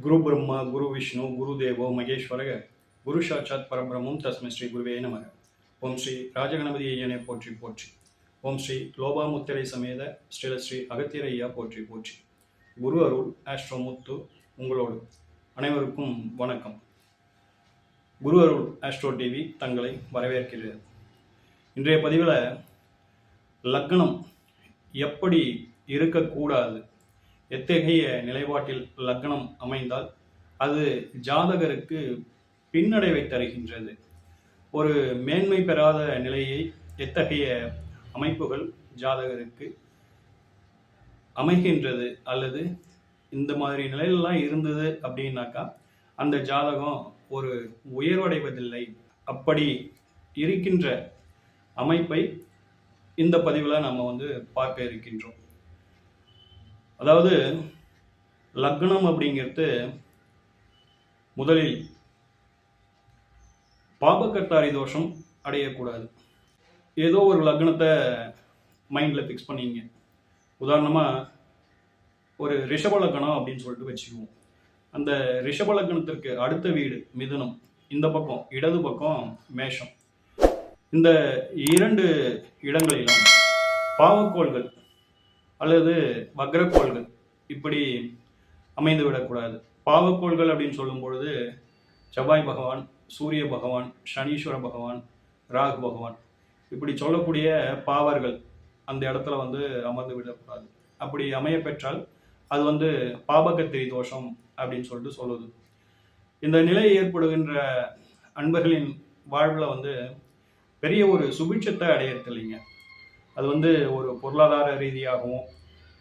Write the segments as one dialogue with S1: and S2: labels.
S1: குரு பிரம்மா குரு விஷ்ணு குரு தேவோ மகேஸ்வரக குரு சாட்சாத் பரபிரமும் தஸ்மை ஸ்ரீ குருவே நமக. ஓம் ஸ்ரீ ராஜகணபதி ஐயனை போற்றி போற்றி. ஓம் ஸ்ரீ லோபாமுத்திரை சமேத ஸ்ரீல ஸ்ரீ அகத்திரையா போற்றி போற்றி. குரு அருள் ஆஸ்ட்ரோமுத்து உங்களோடு அனைவருக்கும் வணக்கம். குரு அருள் ஆஸ்ட்ரோ டிவி தங்களை வரவேற்கிறது இன்றைய பதிவில் லக்னம் எப்படி இருக்கக்கூடாது? எத்தகைய நிலைப்பாட்டில் லக்னம் அமைந்தால் அது ஜாதகருக்கு பின்னடைவை தருகின்றது. ஒரு மேன்மை பெறாத நிலையை எத்தகைய அமைப்புகள் ஜாதகருக்கு அமைகின்றது அல்லது இந்த மாதிரி நிலையிலலாம் இருந்தது அப்படின்னாக்கா அந்த ஜாதகம் ஒரு உயர்வடைவதில்லை. அப்படி இருக்கின்ற அமைப்பை இந்த பதிவில் நம்ம வந்து பார்க்க இருக்கின்றோம். அதாவது லக்னம் அப்படிங்கிறது முதலில் பாபகர்த்தாரி தோஷம் அடையக்கூடாது. ஏதோ ஒரு லக்னத்தை மைண்டில் ஃபிக்ஸ் பண்ணிங்க. உதாரணமாக ஒரு ரிஷப லக்னம் அப்படின்னு சொல்லிட்டு வச்சுக்குவோம். அந்த ரிஷப லக்னத்திற்கு அடுத்த வீடு மிதுனம். இந்த பக்கம் இடது பக்கம் மேஷம். இந்த இரண்டு இடங்களிலும் பாவக்கோள்கள் அல்லது வக்ரக்கோள்கள் இப்படி அமைந்து விடக்கூடாது. பாவக்கோள்கள் அப்படின்னு சொல்லும் பொழுது செவ்வாய் பகவான் சூரிய பகவான் சனீஸ்வர பகவான் ராகு பகவான் இப்படி சொல்லக்கூடிய பாவர்கள் அந்த இடத்துல வந்து அமர்ந்து விடக்கூடாது. அப்படி அமைய பெற்றால் அது வந்து பாபகத்திரி தோஷம் அப்படின்னு சொல்லிட்டு சொல்லுது. இந்த நிலை ஏற்படுகின்ற அன்பர்களின் வாழ்வில் வந்து பெரிய ஒரு சுபிட்சத்தை அடையறது இல்லைங்க அது வந்து ஒரு பொருளாதார ரீதியாகவும்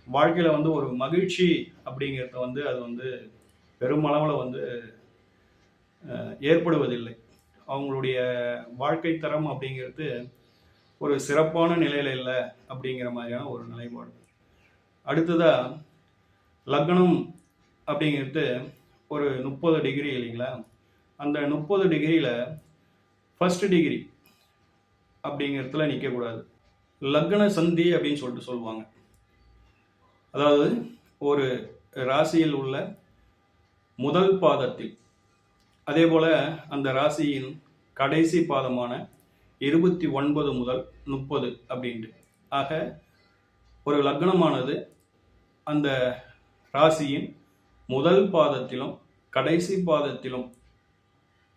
S1: வாழ்க்கையில் வந்து ஒரு மகிழ்ச்சி அப்படிங்கிறத வந்து அது வந்து பெருமளவில் வந்து ஏற்படுவதில்லை. அவங்களுடைய வாழ்க்கை தரம் அப்படிங்கிறது ஒரு சிறப்பான நிலையில் இல்லை அப்படிங்கிற மாதிரியான ஒரு நிலைப்பாடு. அடுத்ததாக லக்னம் அப்படிங்கிறது ஒரு முப்பது டிகிரி இல்லைங்களா? அந்த முப்பது டிகிரியில் ஃபஸ்ட்டு டிகிரி அப்படிங்கிறதுல நிற்கக்கூடாது லக்ன சந்தி அப்படின்னு சொல்லிட்டு சொல்லுவாங்க. அதாவது ஒரு ராசியில் உள்ள முதல் பாதத்தில் அதே போல அந்த ராசியின் கடைசி பாதமான இருபத்தி ஒன்பது முதல் முப்பது அப்படின்ட்டு. ஆக ஒரு லக்னமானது அந்த ராசியின் முதல் பாதத்திலும் கடைசி பாதத்திலும்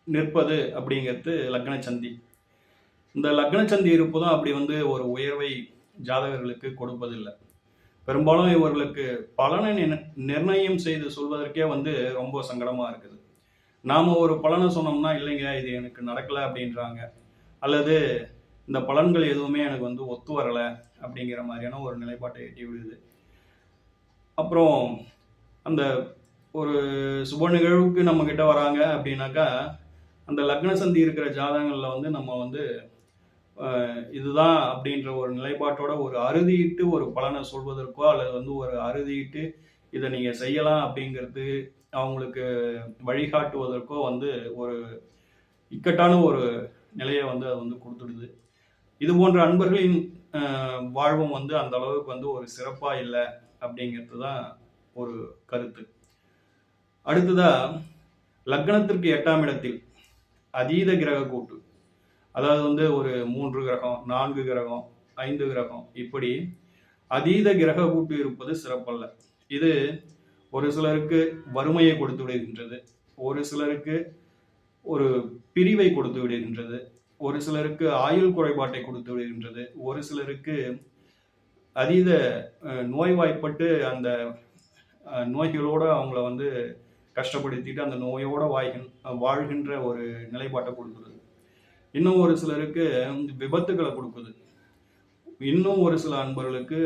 S1: நிற்பது அப்படிங்கிறது லக்ன சந்தி. இந்த லக்ன சந்தி இருப்பதும் அப்படி வந்து ஒரு உயர்வை ஜாதகர்களுக்கு கொடுப்பதில்லை. பெரும்பாலும் இவர்களுக்கு பலனை நிர்ணயம் செய்து சொல்வதற்கே வந்து ரொம்ப சங்கடமா இருக்குது. நாம ஒரு பலனை சொன்னோம்னா இல்லைங்க இது எனக்கு நடக்கல அப்படின்றாங்க. அல்லது இந்த பலன்கள் எதுவுமே எனக்கு வந்து ஒத்து வரல அப்படிங்கிற மாதிரியான ஒரு நிலைப்பாட்டை எட்டி விடுது. அப்புறம் அந்த ஒரு சுப நிகழ்வுக்கு நம்ம கிட்ட வராங்க அப்படின்னாக்கா அந்த லக்ன சந்தி இருக்கிற ஜாதகங்களில் வந்து நம்ம வந்து இதுதான் அப்படின்ற ஒரு நிலைப்பாட்டோட ஒரு அறுதியிட்டு ஒரு பலனை சொல்வதற்கோ அல்லது வந்து ஒரு அறுதியிட்டு இதை நீங்க செய்யலாம் அப்படிங்கிறது அவங்களுக்கு வழிகாட்டுவதற்கோ வந்து ஒரு இக்கட்டான ஒரு நிலையை வந்து அது வந்து கொடுத்துடுது. இது போன்ற அன்பர்களின் வாழ்வும் வந்து அந்த அளவுக்கு வந்து ஒரு சிறப்பாக இல்லை அப்படிங்கிறது தான் ஒரு கருத்து. அடுத்ததாக லக்னத்திற்கு எட்டாம் இடத்தில் அதீத கிரக கூட்டு. அதாவது வந்து ஒரு மூன்று கிரகம் நான்கு கிரகம் ஐந்து கிரகம். இப்படி அதீத கிரக கூட்டு இருப்பது சிறப்பல்ல. இது ஒரு சிலருக்கு வறுமையை கொடுத்து விடுகின்றது ஒரு சிலருக்கு ஒரு பிரிவை கொடுத்து விடுகின்றது ஒரு சிலருக்கு ஆயுள் குறைபாட்டை கொடுத்து விடுகின்றது ஒரு சிலருக்கு அதீத நோய்வாய்ப்பட்டு அந்த நோய்களோடு அவங்கள வந்து கஷ்டப்படுத்திட்டு அந்த நோயோட வாய்கின் வாழ்கின்ற ஒரு நிலைப்பாட்டை கொடுக்குது இன்னும் ஒரு சிலருக்கு விபத்துகளை கொடுக்குது. இன்னும் ஒரு சில அன்பர்களுக்கு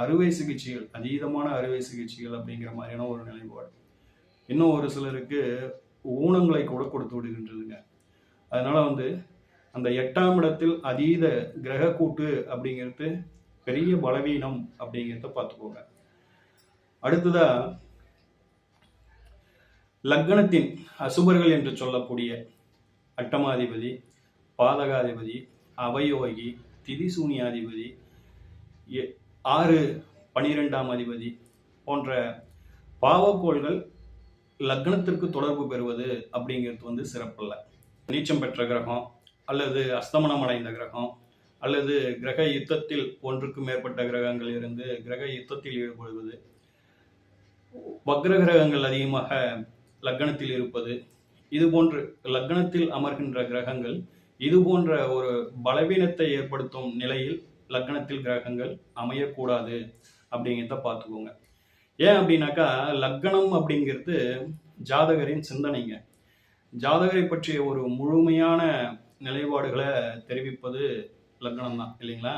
S1: அறுவை சிகிச்சைகள் அதீதமான அறுவை சிகிச்சைகள் அப்படிங்கிற மாதிரியான ஒரு நிலைப்பாடு. இன்னும் ஒரு சிலருக்கு ஊனங்களை கூட கொடுத்து விடுகின்றதுங்க. அதனால வந்து அந்த எட்டாம் இடத்தில் அதீத கிரக கூட்டு அப்படிங்கிறது பெரிய பலவீனம் அப்படிங்கிறத பார்த்துக்கோங்க. அடுத்ததா லக்னத்தின் அசுபர்கள் என்று சொல்லக்கூடிய அட்டமாதிபதி பாதகாதிபதி அவயோகி திதிசூனியாதிபதி எ- ஆறு பனிரெண்டாம் அதிபதி போன்ற பாவக்கோள்கள் லக்னத்திற்கு தொடர்பு பெறுவது அப்படிங்கிறது வந்து சிறப்பல்ல. நீச்சம் பெற்ற கிரகம் அல்லது அஸ்தமனம் அடைந்த கிரகம் அல்லது கிரக யுத்தத்தில் ஒன்றுக்கு மேற்பட்ட கிரகங்கள் இருந்து கிரக யுத்தத்தில் ஈடுபடுவது வக்ர கிரகங்கள் அதிகமாக லக்னத்தில் இருப்பது இது போன்று லக்னத்தில் அமர்கின்ற கிரகங்கள் இது போன்ற ஒரு பலவீனத்தை ஏற்படுத்தும் நிலையில் லக்னத்தில் கிரகங்கள் அமையக்கூடாது அப்படிங்கிறத பார்த்துக்கோங்க. ஏன் அப்படின்னாக்கா லக்னம் அப்படிங்கிறது ஜாதகரின் சிந்தனைங்க. ஜாதகரை பற்றிய ஒரு முழுமையான நிலைப்பாடுகளை தெரிவிப்பது லக்னம் தான் இல்லைங்களா?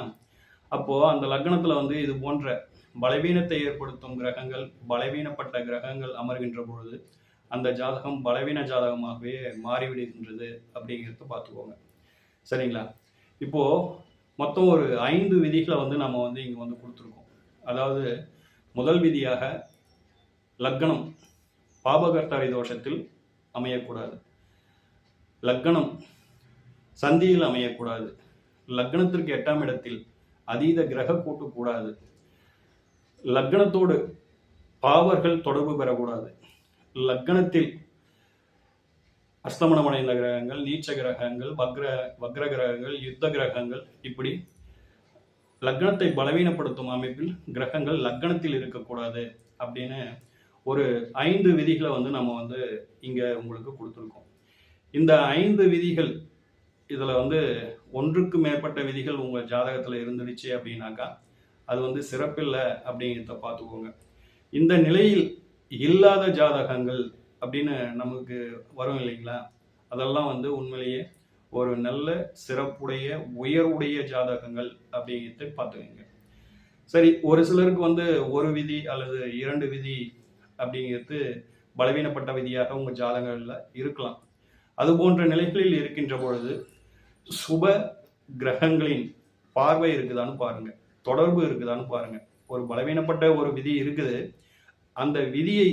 S1: அப்போ அந்த லக்னத்துல வந்து இது போன்ற பலவீனத்தை ஏற்படுத்தும் கிரகங்கள் பலவீனப்பட்ட கிரகங்கள் அமர்கின்ற பொழுது அந்த ஜாதகம் பலவீன ஜாதகமாகவே மாறிவிடுகின்றது அப்படிங்கிறத பார்த்துக்கோங்க. சரிங்களா? இப்போது மொத்தம் ஒரு ஐந்து விதிகளை வந்து நம்ம வந்து இங்கே வந்து கொடுத்துருக்கோம். அதாவது முதல் விதியாக லக்னம் பாபகர்த்தாரி தோஷத்தில் அமையக்கூடாது. லக்னம் சந்தியில் அமையக்கூடாது. லக்னத்திற்கு எட்டாம் இடத்தில் அதீத கிரக கூட்டு கூடாது. லக்னத்தோடு பாவர்கள் தொடர்பு பெறக்கூடாது. லக்னத்தில் அஸ்தமனம் அடைந்த கிரகங்கள் நீச்ச கிரகங்கள் வக்ர வக்ர கிரகங்கள் யுத்த கிரகங்கள் இப்படி லக்னத்தை பலவீனப்படுத்தும் அமைப்பில் கிரகங்கள் லக்னத்தில் இருக்கக்கூடாது அப்படின்னு ஒரு ஐந்து விதிகளை வந்து நம்ம வந்து இங்கே உங்களுக்கு கொடுத்துருக்கோம். இந்த ஐந்து விதிகள் இதில் வந்து ஒன்றுக்கு மேற்பட்ட விதிகள் உங்கள் ஜாதகத்தில் இருந்துருச்சு அப்படின்னாக்கா அது வந்து சிறப்பில்லை அப்படிங்கிறத பார்த்துக்கோங்க. இந்த நிலையில் இல்லாத ஜாதகங்கள் அப்படின்னு நமக்கு வரும் இல்லைங்களா? அதெல்லாம் வந்து உண்மையிலேயே ஒரு நல்ல சிறப்புடைய உயர்வுடைய ஜாதகங்கள் அப்படிங்கிறது பார்த்துக்கோங்க. சரி ஒரு சிலருக்கு வந்து ஒரு விதி அல்லது இரண்டு விதி அப்படிங்கிறது பலவீனப்பட்ட விதியாக உங்கள் ஜாதகங்களில் இருக்கலாம். அது போன்ற நிலைகளில் இருக்கின்ற பொழுது சுப கிரகங்களின் பார்வை இருக்குதான்னு பாருங்கள் தொடர்பு இருக்குதான்னு பாருங்கள் ஒரு பலவீனப்பட்ட ஒரு விதி இருக்குது. அந்த விதியை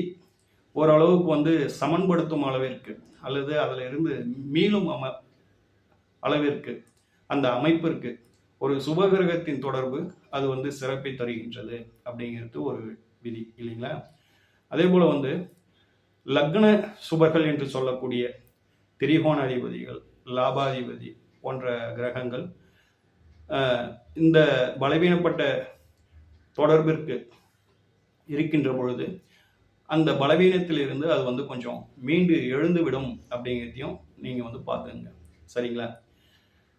S1: ஓரளவுக்கு வந்து சமன்படுத்தும் அளவிற்கு அல்லது அதில் இருந்து மீளும் அம அளவிற்கு அந்த அமைப்பிற்கு ஒரு சுபகிரகத்தின் தொடர்பு அது வந்து சிறப்பை தருகின்றது அப்படிங்கிறது ஒரு விதி இல்லைங்களா? அதே போல் வந்து லக்ன சுபர்கள் என்று சொல்லக்கூடிய திரிகோணாதிபதிகள் லாபாதிபதி போன்ற கிரகங்கள் இந்த பலவீனப்பட்ட தொடர்பிற்கு இருக்கின்ற பொழுது அந்த பலவீனத்திலிருந்து அது வந்து கொஞ்சம் மீண்டு எழுந்து விடும் அப்படிங்கிறதையும் நீங்கள் வந்து பார்த்துங்க சரிங்களா?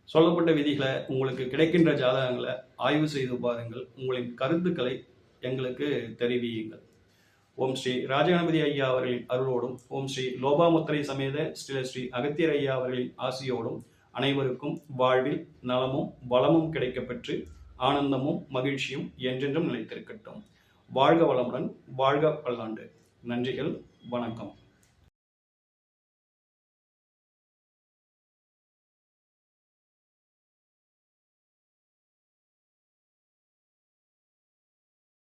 S1: சொல்லப்பட்ட விதிகளை உங்களுக்கு கிடைக்கின்ற ஜாதகங்களை ஆய்வு செய்து பாருங்கள். உங்களின் கருத்துக்களை எங்களுக்கு தெரிவியுங்கள். ஓம் ஸ்ரீ ராஜகணபதி ஐயா அவர்களின் அருளோடும் ஓம் ஸ்ரீ லோபாமுத்திரை சமேத ஸ்ரீ ஸ்ரீ அகத்தியர் ஐயா அவர்களின் ஆசியோடும் அனைவருக்கும் வாழ்வில் நலமும் வளமும் கிடைக்கப்பெற்று ஆனந்தமும் மகிழ்ச்சியும் என்றென்றும் நிலைத்திருக்கட்டும். வாழ்க வளமுடன் வாழ்க பல்லாண்டு நன்றிகள் வணக்கம்.